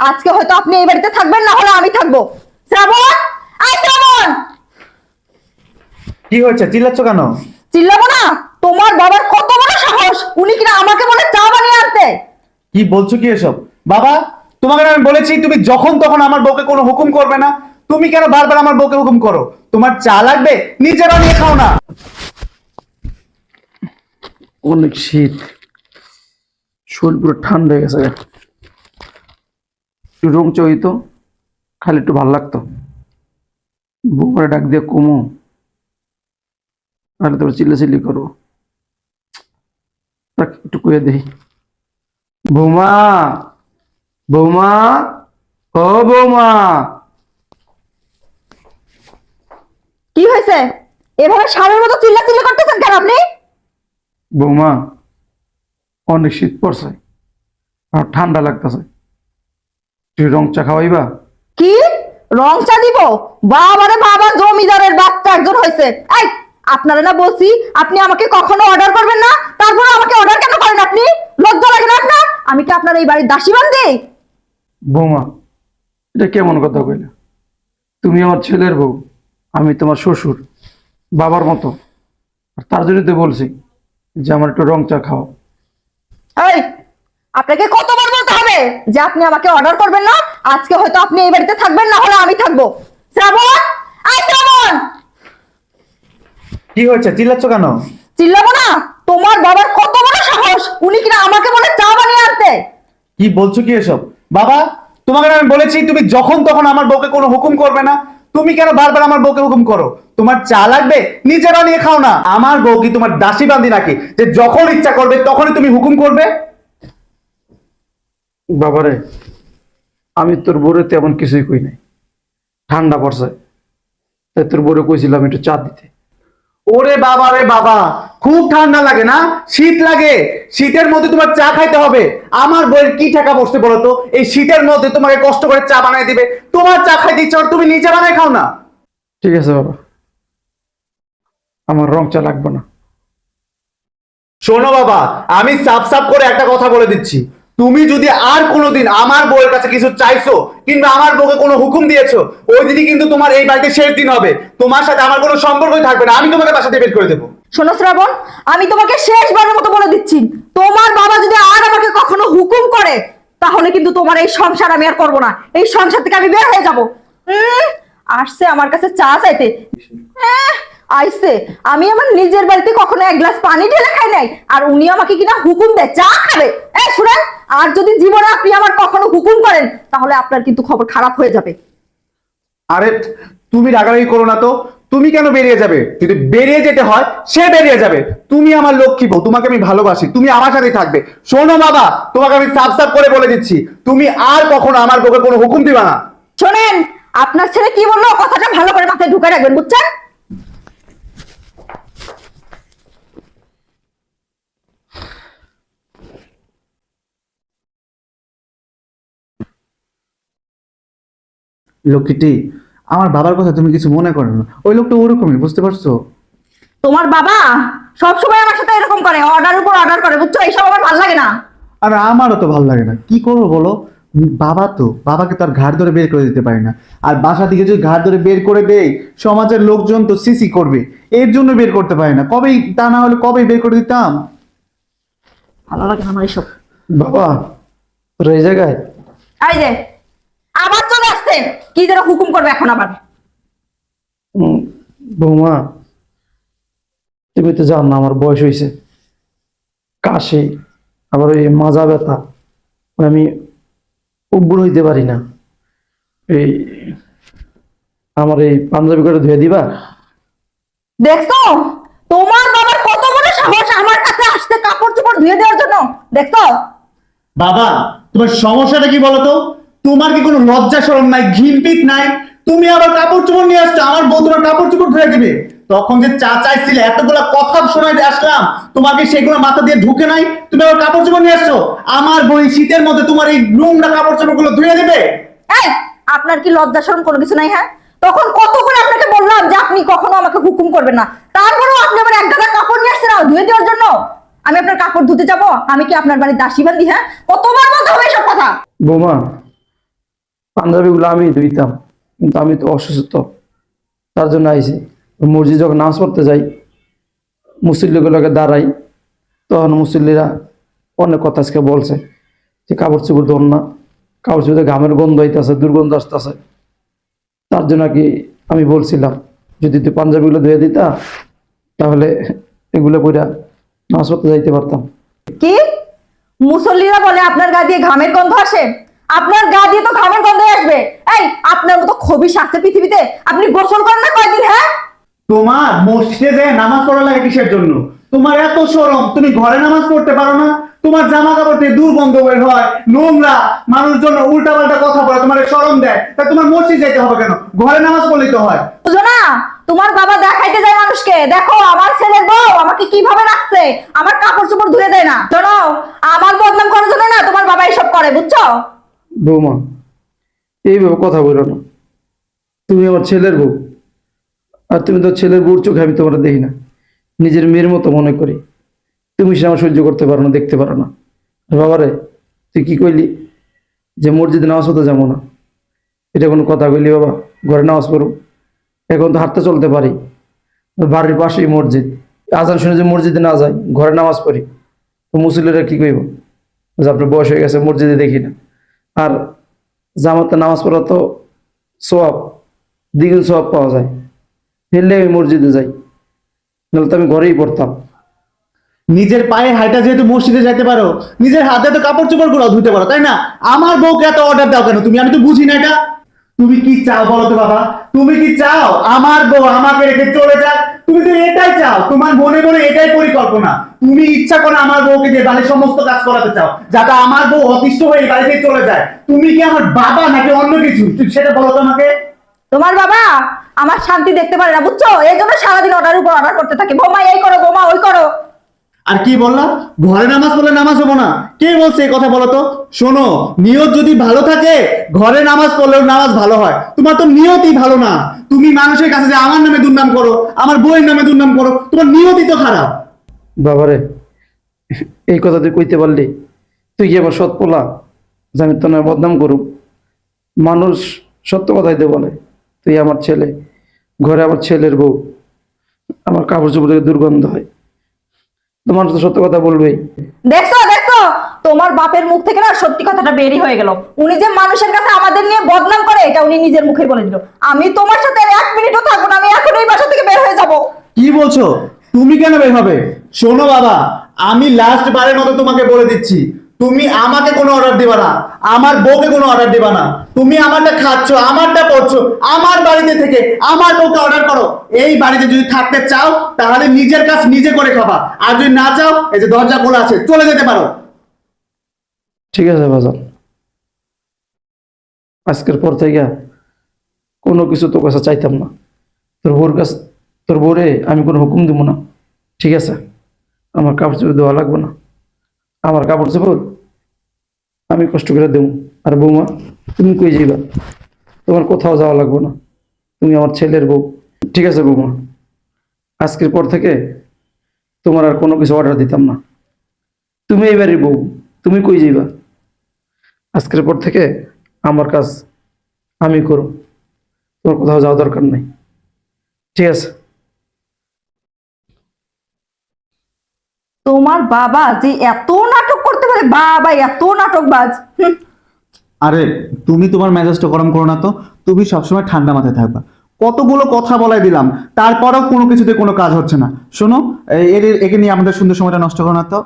আজকে হয়তো আপনি এই বাড়িতে থাকবেন না হলে আমি থাকব। শ্রাবণ? আই শ্রাবণ! কি হয়েছে? চিল্লাচ্ছ কেন? চিল্লাবো না। তোমার বাবার কত বড় সাহস। উনি কিনা আমাকে বলে চা বানিয়ে আনতে। কি বলছো কি এসব? বাবা তোমাকে আমি বলেছি তুমি যখন তখন আমার বউকে কোনো হুকুম করবে না। তুমি কেন বারবার আমার বউকে হুকুম করো? তোমার চা লাগবে? নিজে বানিয়ে খাও না। অনেক শীত। শরীর পুরো ঠান্ডা হয়ে গেছে। একটু রং চইতো খালি একটু ভালো লাগতো। বউরে ডাক দিয়ে কমো আর তোর চিল্লা চিল্লি করব একটু কুয়ে দেই। বৌমা বৌমা ও বৌমা! কি হয়েছে? এভাবে সারের মতো চিল্লা চিল্লি করতেছেন কেন আপনি? বৌমা অনেক শীত পড়ছে আর ঠান্ডা লাগতেছে। তুই রং চা খাওয়াইবা? কি? রং চা দিব? বাবারে বাবা জমিদারের বাচ্চা একজন হয়েছে। এই আপনারা না বলছি আপনি আমাকে কখনো অর্ডার করবেন না? তারপর আমাকে অর্ডার কেন করেন আপনি? লজ্জা লাগে না আপনার? আমি কি আপনার এই বাড়ির দাসী বান্ধি বৌমা এটা কেমন কথা কইলে? তুমি আমার ছেলের বউ আমি তোমার শ্বশুর বাবার মতো। আর তার জন্য তো বলছি যে আমার একটু রং চা খাও। এই আপনাকে কতবার বলতে হবে যে আপনি আমাকে অর্ডার করবেন না? আজকে হয়তো আপনি এই বাড়িতে থাকবেন না হলে আমি থাকব। শ্রাবণ? আই শ্রাবণ! কি হয়েছে? চিল্লাচ্ছ কেন? চিল্লাবো না। তোমার বাবার কত বড় সাহস। উনি কিনা আমাকে বলে চা বানিয়ে আনতে। কি বলছো কি এসব? বাবা তোমাকে আমি বলেছি তুমি যখন তখন আমার বউকে কোনো হুকুম করবে না। তুমি কেন বারবার আমার বউকে হুকুম করো? তোমার চা লাগবে? নিজে বানিয়ে খাও না। আমার বউ কি তোমার দাসী বান্দি নাকি? যে যখন ইচ্ছা করবে তখনই তুমি হুকুম করবে? বাবারে, আমি তোর বোরে তেমন কিছুই কই নাই। ঠান্ডা পড়ছে। তাই তোর বোরে কইছিলাম একটু চা দিতে। ওরে বাবা রে বাবা, খুব ঠান্ডা লাগে না? শীত লাগে। শীতের মধ্যে তোমার চা খাইতে হবে। আমার বইয়ের কি টাকা বসতে বলো তো? এই শীতের মধ্যে তোমাকে কষ্ট করে চা বানাই দিবে। তোমার চা খাইতে ইচ্ছা তুমি নিজে বানাই খাও না। ঠিক আছে বাবা। আমার রং চা লাগবে না। শোনো বাবা, আমি সাফ সাফ করে একটা কথা বলে দিচ্ছি। তুমি যদি আর কোনোদিন আমার বউয়ের কাছে কিছু চাইছো কিংবা আমার বউকে কোনো হুকুম দিয়েছ ওই দিনই কিন্তু তোমার এই বাড়িতে শেষ দিন হবে। তোমার সাথে আমার কোনো সম্পর্কই থাকবে না আমি তোমাকে বাসাতে বের করে দেবো। শোনো শ্রাবণ আমি তোমাকে শেষবারের মতো বলে দিচ্ছি তোমার বাবা যদি আর আমাকে কখনো হুকুম করে তাহলে কিন্তু তোমার এই সংসার আমি আর করব না। এই সংসার থেকে আমি বের হয়ে যাব। আসছে আমার কাছে চা চাইতে। আহ, আইসে আমি আমার নিজের বাড়িতে কখনো এক গ্লাস পানি ঢেলে খাই নাই আর উনি আমাকে কিনা হুকুম দেয় চা খাবে। এই শুনেন আর যদি জীবনে আপনি আমার কখনো হুকুম করেন তাহলে আপনার কিন্তু খবর খারাপ হয়ে যাবে। আরে তুমি রাগারাগি করো না তো। তুমি কেন বেরিয়ে যাবে? যদি বেরিয়ে যেতে হয় সে বেরিয়ে যাবে। তুমি আমার লক্ষ্মী বউ তোমাকে আমি ভালোবাসি তুমি আমার সাথেই থাকবে। শোনো বাবা তোমাকে আমি সাফ সাফ করে বলে দিচ্ছি তুমি আর কখনো আমার বউকে কোনো হুকুম দিবা না। শোনেন আপনার ছেলে কি বলল? কথাটা ভালো করে মাথায় ঢুকে রাখবেন বুঝছেন? লক্ষ্মীটি আমার বাবার কথা তুমি কিছু মনে করো না। ওই লোকটা ওরকমই বুঝতে পারছ? তোমার বাবা সব সময় আমার সাথে এরকম করে অর্ডার উপর অর্ডার করে বুঝছ? এইসব আমার ভালো লাগে না। আর আমারও তো ভালো লাগে না। কি করব বলো? বাবা তো বাবাকে তো আর ঘাড় ধরে বের করে দিতে পারি না। আর বাসা থেকে যদি ঘাড় ধরে বের করে দেই সমাজের লোকজন তো সিসি করবে। এর জন্য বের করতে পারি না। কবেই তা না হলে কবেই বের করে দিতাম? ভালো লাগে না আমার এইসব। বাবা। তোর এই জায়গায় এই যে আসছে কি যেন হুকুম করবে এখন আবার? বৌমা তুমি তো জান না আমার বয়স হয়েছে কাশি আবার ওই মাজা ব্যথা আমি উগ্র হইতে পারি না। এই আমার এই পাঞ্জাবি করে ধুয়ে দিবা? দেখছ? তোমার বাবার কত বড় সাহস আমার কাছে আসতে কাপড় চোপড় ধুয়ে দেওয়ার জন্য। দেখছ? বাবা তোমার সমস্যাটা কি বলতো তোমার কি কোনো লজ্জা শরম নাই ঘিনপিট নাই? তুমি আবার কাপড় চোপড় নিয়ে আসছো আমার বউ তোমার কাপড় চোপড় ধুয়ে দিবে। তখন যে চা চাইছিলে এতগুলা কথা শোনাই আসলাম তোমাকে সেগুলো মাথা দিয়ে ঢুকে নাই? তুমি আবার কাপড় চোপড় নিয়ে আসছো আমার বই শীতের মধ্যে তোমার এই নোংরা কাপড় চোপড়গুলো ধুয়ে দেবে? এই আপনার কি লজ্জা শরম কোনো কিছু নাই হ্যাঁ? তখন কত করে আপনাকে বললাম যে আপনি কখনো আমাকে হুকুম করবেন না। তারপরেও আপনি আবার এক গাদা কাপড় নিয়ে আসছেন ধুয়ে দেওয়ার জন্য। আমি আপনার কাপড় ধুতে যাব আমি কি আপনার বাড়ির দাসী বান্দি হ্যাঁ? কতবার বলতে হবে এসব কথা? বৌমা পাঞ্জাবিগুলো আমি ধুইতাম, কিন্তু আমি তো অসুস্থ। তার জন্য আইছি। মসজিদ যখন নামাজ পড়তে যাই, মুসল্লিগুলোকে দাঁড়াই, তখন মুসল্লিরা অনেক কথা আজকে বলছে যে কাপড় চোপড় ধর না, কাপড় চোপড়ে ঘামের গন্ধ হইতেছে দুর্গন্ধ আসতেছে। তার জন্য কি আমি বলছিলাম, যদি তুই পাঞ্জাবিগুলো ধুয়ে দিতা, তাহলে এগুলো পইরা নামাজ পড়তে যাইতে পারতাম। কি? মুসল্লিরা বলে আপনার গা দিয়ে ঘামের গন্ধ আসে? আপনার গা দিয়ে তো ঘামের গন্ধ আসবে। এই আপনার মতো খবিস আছে পৃথিবীতে আপনি গোসল করেন না কয়দিন হ্যাঁ? তোমার মসজিদে নামাজ পড়া লাগে কিসের জন্য? তোমার এত সরম তুমি ঘরে নামাজ পড়তে পারো না? তোমার জামা কাপড় দিয়ে দুর্গন্ধ বের হয় নোংরা মানুষজন উল্টা পাল্টা কথা বলে তোমার সরম দেয়। তা তোমার মসজিদ যেতে হবে কেন? ঘরে নামাজ পড়লেই তো হয়। বুঝো না তোমার বাবা দেখাইতে যায় মানুষকে দেখো আমার ছেলের বউ আমাকে কীভাবে রাখছে? আমার কাপড় চোপড় ধুয়ে দেয় না। শোনো আমার বদনাম করার জন্য না তোমার বাবা এইসব করে বুঝছ? বৌমা, এইভাবে কথা বলো না। তুমি আমার ছেলের বউ, আর তুমি তো ছেলের বউর চোখে আমি তোমার দেখি না। নিজের মেয়ের মতো মনে করি। তুমি সে আমার সহ্য করতে পারো না, দেখতে পারো না। বাবারে, তুই কি কইলি? যে মসজিদে নামাজ পড়তে যাব না। এটা কোনো কথা কইলি বাবা? ঘরে নামাজ পড়ো। এখন তো হাঁটতে চলতে পারি। বাড়ির পাশেই মসজিদ। আজান শুনে যে মসজিদে না যায় ঘরে নামাজ পড়ি। তো মুসলিরা কি কইব? যে আপনার বয়স হয়ে গেছে, মসজিদে দেখি না। আর জামাতে নামাজ পড়া তো সোয়াব দ্বিগুণ সোয়াব পাওয়া যায়। ফেললে আমি মসজিদে যাই, নাহলে তো আমি ঘরেই পড়তাম। নিজের পায়ে হাইটা যেহেতু মসজিদে যাইতে পারো, নিজের হাতে তো কাপড় চোপড়গুলো ধুতে পারো, তাই না? আমার বউকে এত অর্ডার দাও কেন তুমি? আমি তো বুঝি না এটা। তুমি কি চাও বলো তো বাবা? তুমি কি চাও? আমার বউ আমাকে রেখে চলে যাক? তুমি তো এটাই চাও। তোমার মনে মনে এটাই পরিকল্পনা। তুমি ইচ্ছা করে আমার বউকে দিয়ে বাড়ির সমস্ত কাজ করাতে চাও, যাতে আমার বউ অতিষ্ঠ হয়ে বাড়িতে চলে যায়। তুমি কি আমার বাবা নাকি অন্য কিছু? সেটা বলো তো আমাকে। তোমার বাবা আমার শান্তি দেখতে পারে না, বুঝছ? এই জন্য সারাদিন অর্ডার উপর অর্ডার করতে থাকে। বোমা, এই করো, বোমা, ওই করো। আর কি বললাম? ঘরে নামাজ পড়লে নামাজ হব না। কে বলছে এই কথা বলো তো? শোনো, নিয়ত যদি ভালো থাকে, ঘরে নামাজ পড়লেও নামাজ ভালো হয়। তোমার তো নিয়তই ভালো না। তুমি মানুষের কাছে যে আমার নামে দুর্নাম করো, আমার বইয়ের নামে দুর্নাম করো, তোমার নিয়তই তো খারাপ। বাবারে, এই কথা তুই কইতে পারলি? তুই কি আবার সৎ পোলা? যে আমি তো না বদনাম করুক? মানুষ সত্য কথাই তো বলে, তুই আমার ছেলে, ঘরে আমার ছেলের বউ। আমার কাপড় চোপড় থেকে দুর্গন্ধ হয়। তোমার তো সত্য কথা বলবেই। দেখছ দেখছ? তোমার বাপের মুখ থেকে না সত্যি কথাটা বেরি হয়ে গেল। উনি যে মানুষের কাছে আমাদের নিয়ে বদনাম করে এটা উনি নিজের মুখে বলে দিল। আমি তোমার সাথে এক মিনিটও থাকব না আমি এখন এই বাসা থেকে বের হয়ে যাব। কি বলছো? তুমি কেন বের হবে? শোনো বাবা আমি লাস্ট বারের মতো তোমাকে বলে দিচ্ছি। তুমি আমাকে কোনো অর্ডার দিবা না। আমার বউকে কোনো অর্ডার দিবা না। তুমি আমারটা খাচ্ছ, আমারটা পড়ছো আমার বাড়িতে থেকে আমার বউকে অর্ডার করো। এই বাড়িতে যদি থাকতে চাও, তাহলে নিজের কাজ নিজে করে খাবা। আর যদি না চাও, এই যে দরজা খোলা আছে, চলে যেতে পারো। ঠিক আছে বাজান আজকের পর থেকে কোনো কিছু তোর কাছে চাইতাম না। তোর বোর কাছে তোর বোরে আমি কোনো হুকুম দিব না। ঠিক আছে? আমার কাপড় চোপড় দেওয়া লাগবে না। আমার কাপড় চোপড় আমি কষ্ট করে দেবো। আর বৌমা, তুমি কই যাইবা? তোমার কোথাও যাওয়া লাগবে না। তুমি আমার ছেলের বউ। ঠিক আছে বৌমা। আজকের পর থেকে তোমার আর কোনো কিছু অর্ডার দিতাম না। তুমি এবারে বউ। তুমি কই যাইবা? আজকের পর থেকে আমার কাজ আমি করো তোমার কোথাও যাওয়া দরকার নাই। ঠিক আছে। তোমার বাবা যে এত নাটক পারে বাবা, এত নাটকবাজ। বাজ আরে, তুমি তোমার মেজাজটা গরম করো না তো। তুমি সবসময় ঠান্ডা মাথায় থাকবা। কতগুলো কথা বলাই দিলাম, তারপরেও কোনো কিছুতে কোনো কাজ হচ্ছে না। শোনো এর একে নিয়ে আমাদের সুন্দর সময়টা নষ্ট করো না তো।